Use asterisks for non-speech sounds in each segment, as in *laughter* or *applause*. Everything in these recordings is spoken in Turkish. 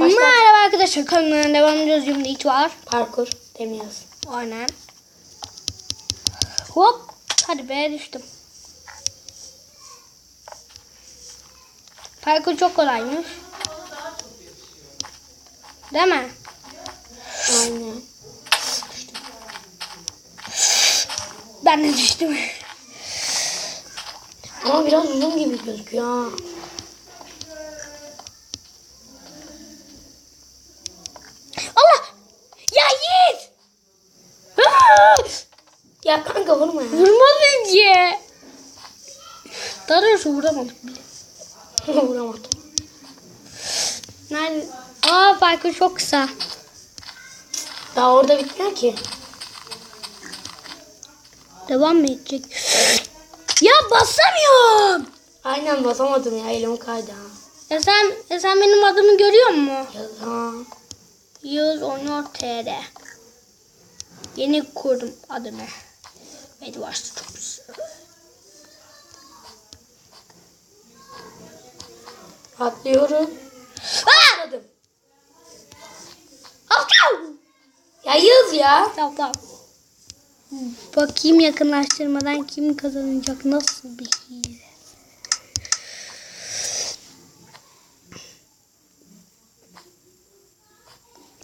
Başlat. Merhaba arkadaşlar kanalına devam ediyoruz. Şimdi ilk var. Parkur. Demiyoruz. Aynen. Hop. Hadi be düştüm. Parkur çok kolaymış. Değil mi? Aynen. Ben de düştüm. Ama biraz uzun gibi gözüküyor ha. Allah! Ya Yiğit! Ya kanka vurma ya. Vurmadın ki. Doğrusu vuramadık bile. Vuramadım. Nerede? Aa parkur çok kısa. Daha orada bitmiyor ki. Devam mı edecek? Ya basamıyorum. Aynen basamadım ya elim kaydı ha. Ya sen, ya sen benim adımı görüyor musun? Ya, ha. Yağız Onur TR. Yeni kurdum adımı. Edward Stubbs. Atlıyorum. Atladım. Aptal! Ya yaz ya. Tamam tamam. Bakayım yakınlaştırmadan kim kazanacak? Nasıl bir hile?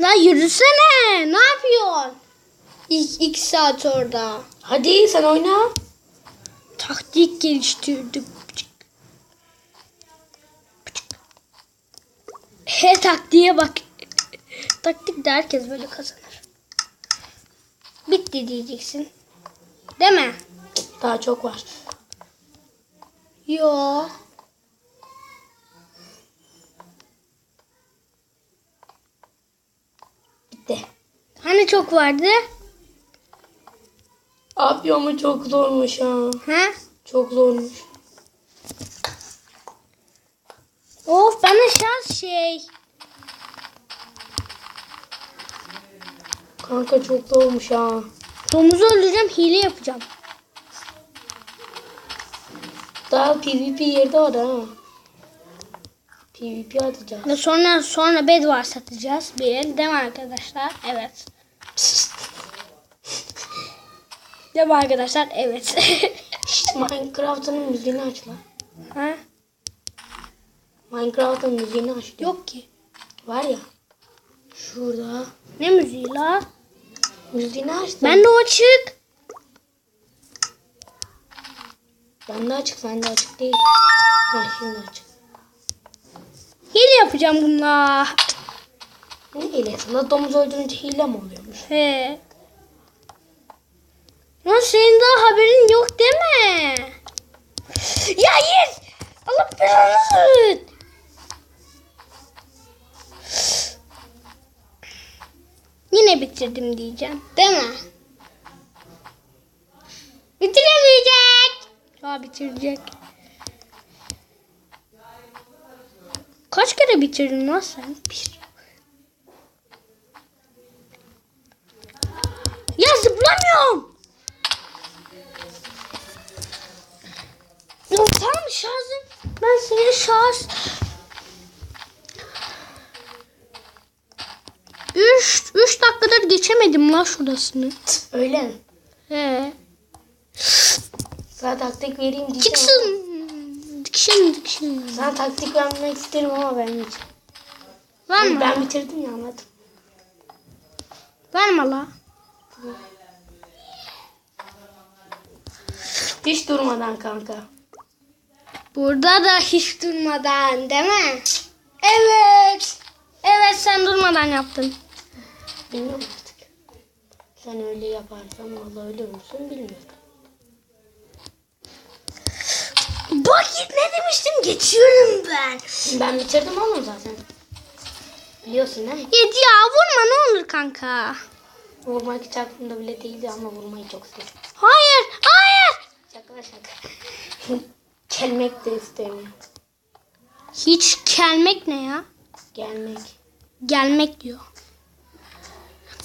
La yürüsene. Ne yapıyorsun? İki, iki saat orada. Hadi sen oyna. Taktik geliştirdim. He taktiğe bak. Taktik de herkes böyle kazanır. Bitti diyeceksin. Değil mi? Daha çok var. Yo. Bitti. Hani çok vardı? Abi ama çok zormuş ha. Ha? Çok zormuş. Şans şey. Kanka çok zormuş ha. Domuzu öldüreceğim hile yapacağım. Daha PvP yerde var ha. PvP atacağız. Ve sonra sonra bedvar satacağız. Bir el değil mi arkadaşlar? Evet. *laughs* Değil mi arkadaşlar? Evet. Minecraft'ın müziğini aç lan. ha? Minecraft'ın müziğini aç. diyor. Yok ki. Var ya. Şurada. Ne müziği la? Müziğini açtım. Ben de o açık. Ben de açık, sen de açık değil. Ha şimdi açık. Hile yapacağım bununla. Ne hilesi? La domuz öldürünce hile mi oluyormuş? He. Lan senin daha haberin yok mi? Ya yes! Allah belanı Yine bitirdim diyeceğim. Değil mi? Bitiremeyecek. Ya bitirecek. Kaç kere bitirdin lan sen? Bir. Ya zıplamıyorum. Ya tamam şarjım. Ben senin şarj... geçemedim la şurasını. Öyle mi? He. Sana taktik vereyim diyeceğim. Çıksın. Dikişin dikişin. Sana taktik vermek isterim ama vermeyeceğim. Verme. Ben bitirdim ya anladım. Verme la. Hiç durmadan kanka. Burada da hiç durmadan değil mi? Evet. Evet sen durmadan yaptın. Bilmiyorum. Sen öyle yaparsan vallahi öyle olursun bilmiyorum. Bak ne demiştim geçiyorum ben. Ben bitirdim oğlum zaten. Biliyorsun değil mi? Yedi ya vurma ne olur kanka. Vurmak hiç aklımda bile değildi ama vurmayı çok seviyorum. Hayır hayır. Şaka şaka. *laughs* Gelmek de istemiyorum. Hiç gelmek ne ya? Gelmek. Gelmek diyor.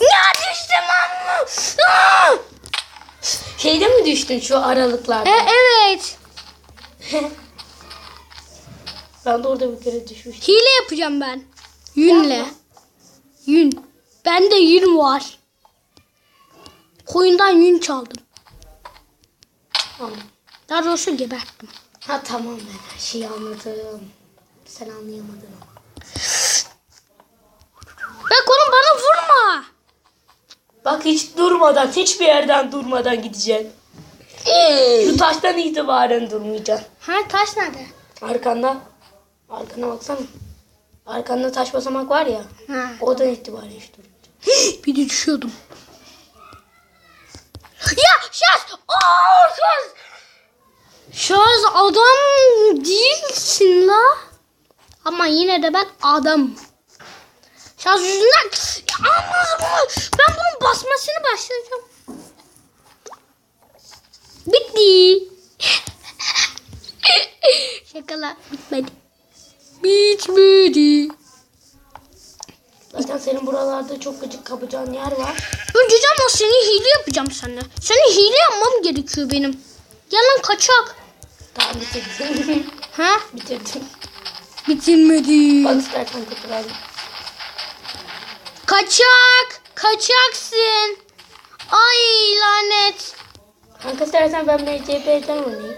Aa! Şeyde mi düştün şu aralıklarda? E, evet. *laughs* ben de orada bir kere düşmüştüm. Hile yapacağım ben. Yünle. Yün. Bende yün var. Koyundan yün çaldım. Tamam. Daha doğrusu geberttim. Ha tamam ben her şeyi anladım. Sen anlayamadın ama. Bak oğlum bana vurma. Bak hiç durmadan, hiçbir yerden durmadan gideceksin. Şu taştan itibaren durmayacaksın. Ha taş nerede? Arkanda, arkana baksana. Arkanda taş basamak var ya. Ha. Oradan itibaren hiç durmayacaksın. *gasps* Bir de düşüyordum. Ya şaz! Aa şaz! Şaz adam değilsin la. Ama yine de ben adam. Şaz yüzünden ya ama ben bunun basmasını başlayacağım. Bitti. Şakala bitmedi. Bitmedi. Zaten senin buralarda çok gıcık kapacağın yer var. Önceden o seni hile yapacağım sana. Seni hile yapmam gerekiyor benim. Gel lan kaçak. Tamam bitirdim. Ha? bitirdim. Bitirmedi. Bak istersen kurtulalım. Kaçak. Kaçaksın. Ay lanet. Kanka istersen ben MCP'den oynayayım.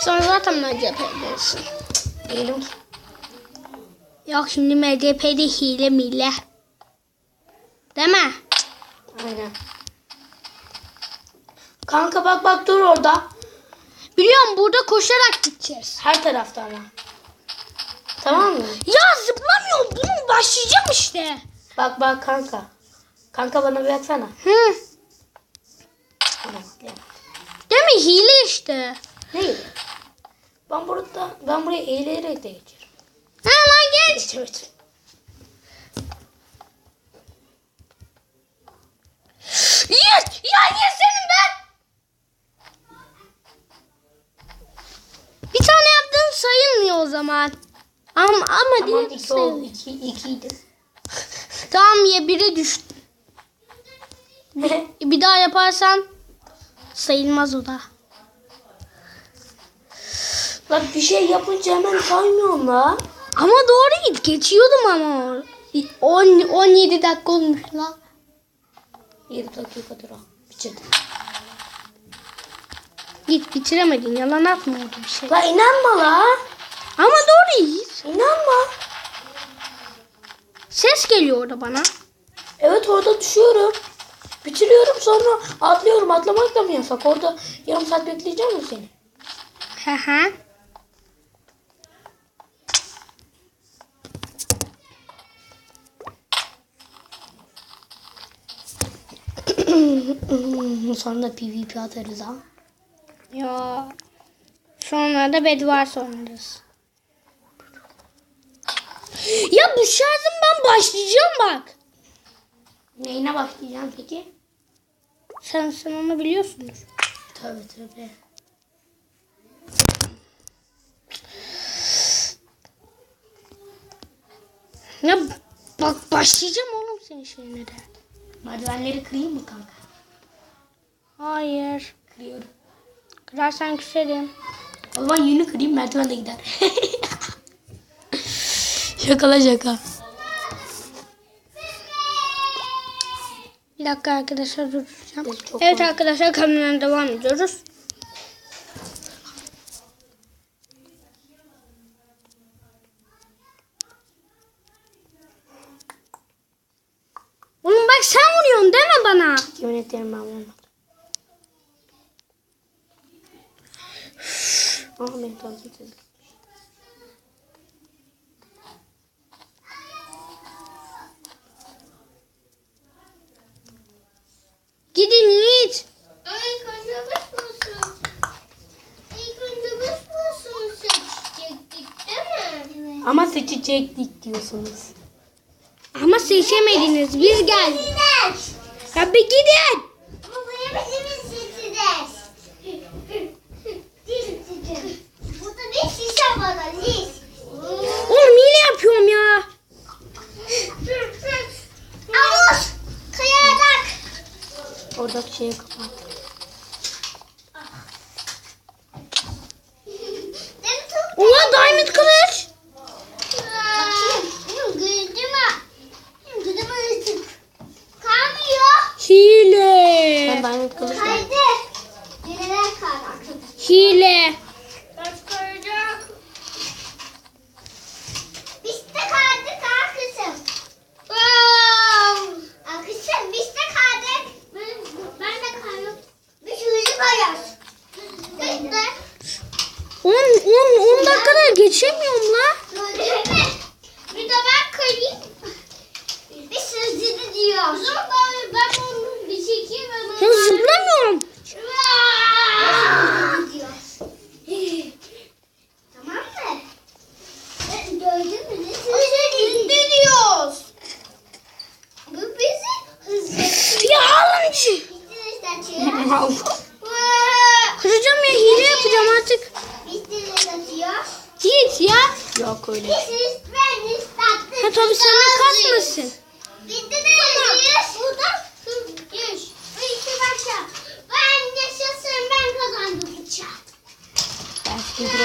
Sen zaten MCP'desin. Değilim ki. Yok şimdi MCP'de hile mile. Değil mi? Aynen. Kanka bak bak dur orada. Biliyorum burada koşarak gideceğiz. Her tarafta ama. Tamam mı? Ya zıplamıyorum. Bunu başlayacağım işte. Bak bak kanka. Kanka bana bir baksana. Hı. Değil mi? Hile işte. Ne? Ben burada ben buraya eğilerek de geçerim. Ha lan geç. Evet. Yes! Ya yes senin ben. Bir tane yaptığın sayılmıyor o zaman. Ama ama Tamam diğer iki oldu. sayılıyor. İki, ikiydi. Tamam ya biri düştü. *laughs* Bir daha yaparsan sayılmaz o da. Bak bir şey yapınca hemen saymıyorum la. Ama doğru git. Geçiyordum ama. 10 17 dakika olmuş la. 7 dakikadır o. Bitirdim. Git bitiremedin. Yalan atma orada bir şey. La inanma la. Ama doğru git. İnanma. Ses geliyor orada bana. Evet orada düşüyorum. Bitiriyorum sonra atlıyorum. Atlamak da mı yasak? Orada yarım saat bekleyeceğim mi seni? Hı hı. *clears throat* sonra da PvP atarız ha. Ya. Sonra da bedvar sonrası. Ya bu şarjım başlayacağım bak. Neyine başlayacağım peki? Sen sen onu biliyorsundur. Tabii tabii. Ya bak başlayacağım oğlum senin şeyine de. Merdivenleri kırayım mı kanka? Hayır. Kırıyorum. Kırarsan küserim. O zaman yünü kırayım merdiven de gider. *laughs* şaka la şaka. Bir dakika arkadaşlar duracağım. Evet, çok Evet var. arkadaşlar kameradan devam ediyoruz. Oğlum bak sen vuruyorsun deme bana. Yemin ederim ben vurmadım. Aa beni takip Gidin Yiğit. Önce biz nasıl? İlk biz nasıl seçecektik değil mi? Ama seçecektik diyorsunuz. Ama seçemediniz. Biz geldik. Bir gidin. şeye kapat. Ulan diamond kılıç. Hile. Hile.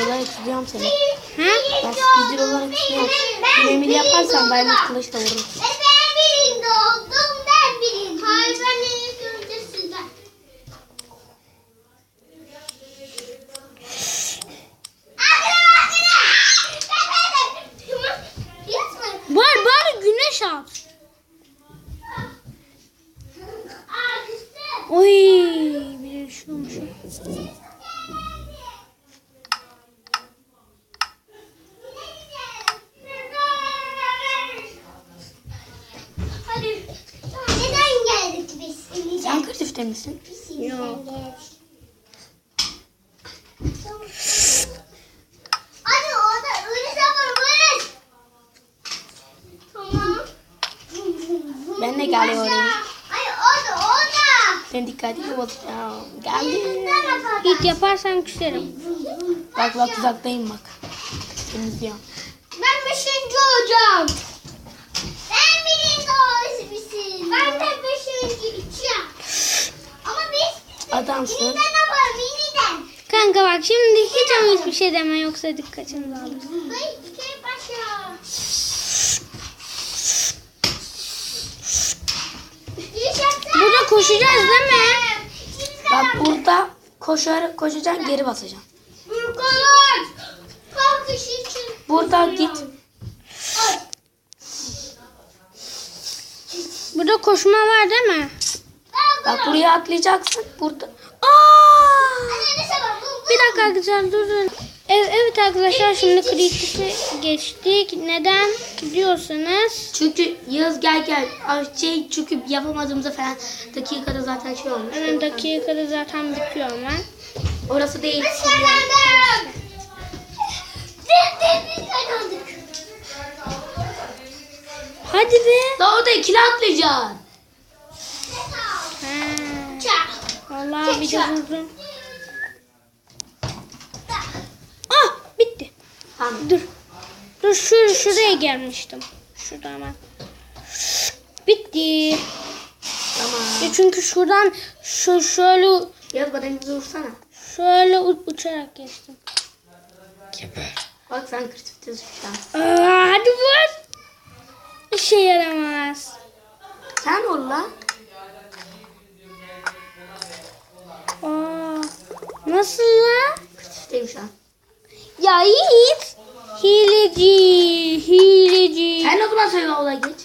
Olarak istiyorum seni. Ha? Ben speeder olarak istiyorum. Demir yaparsan ben bir kılıçla vururum. Ben birinde oldum ben birinde. Hayır ben ilk önce sizden. Var bari güneş at. Oy bir de düşüyormuş. Hadi. Neden geldik biz? Sen kreatifte misin? Yok. Hadi orada öyle böyle. Tamam. Ben de geliyorum. Hayır orada orada. Sen dikkatli olacağım. Geldim. Yapalım? Git yaparsan küserim. Bak bak uzaktayım bak. Seni izliyorum. Ben beşinci olacağım. Ben birinci olabilirsin. Ben de beşinci içeceğim. Ama biz Adamsın. yeniden yapalım yeniden. Kanka bak şimdi hiç ama hiçbir şey deme yoksa dikkatini dağılır. Başa. Burada koşacağız değil mi? Bak burada koşar, koşacaksın geri basacaksın. Burkalar. Kalkış için. Burada git. Burada koşma var değil mi? Bak buraya atlayacaksın. Burada. Aa! Bir dakika arkadaşlar dur dur. Evet, evet arkadaşlar şimdi kritiğe geçtik. Neden diyorsanız Çünkü Yağız gel gel. Ay, Şey çünkü yapamadığımızda falan dakikada zaten şey olmuş. hemen dakikada zaten bitiyor hemen. Orası değil. Kazandık. Hadi be. Daha orada ikili atlayacaksın. Vallahi bir de durdum. Ah bitti. Tamam. Dur. Dur şur şuraya gelmiştim. Şurada hemen. Bitti. Tamam. Ya çünkü şuradan şu şöyle Yağız bana bir dursana. şöyle u- uçarak geçtim. Bak sen kreatiftesin şu an. Aa, hadi vur. İşe yaramaz. Sen ol lan. Nasıl lan? Kreatifteyim şu an. Ya Yiğit. Hileci, hileci. Sen o zaman söyle ola geç.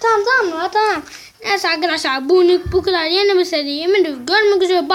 Tamam tamam tamam. Neyse arkadaşlar bu bu kadar yeni bir seri yemin ediyorum görmek üzere. Bye.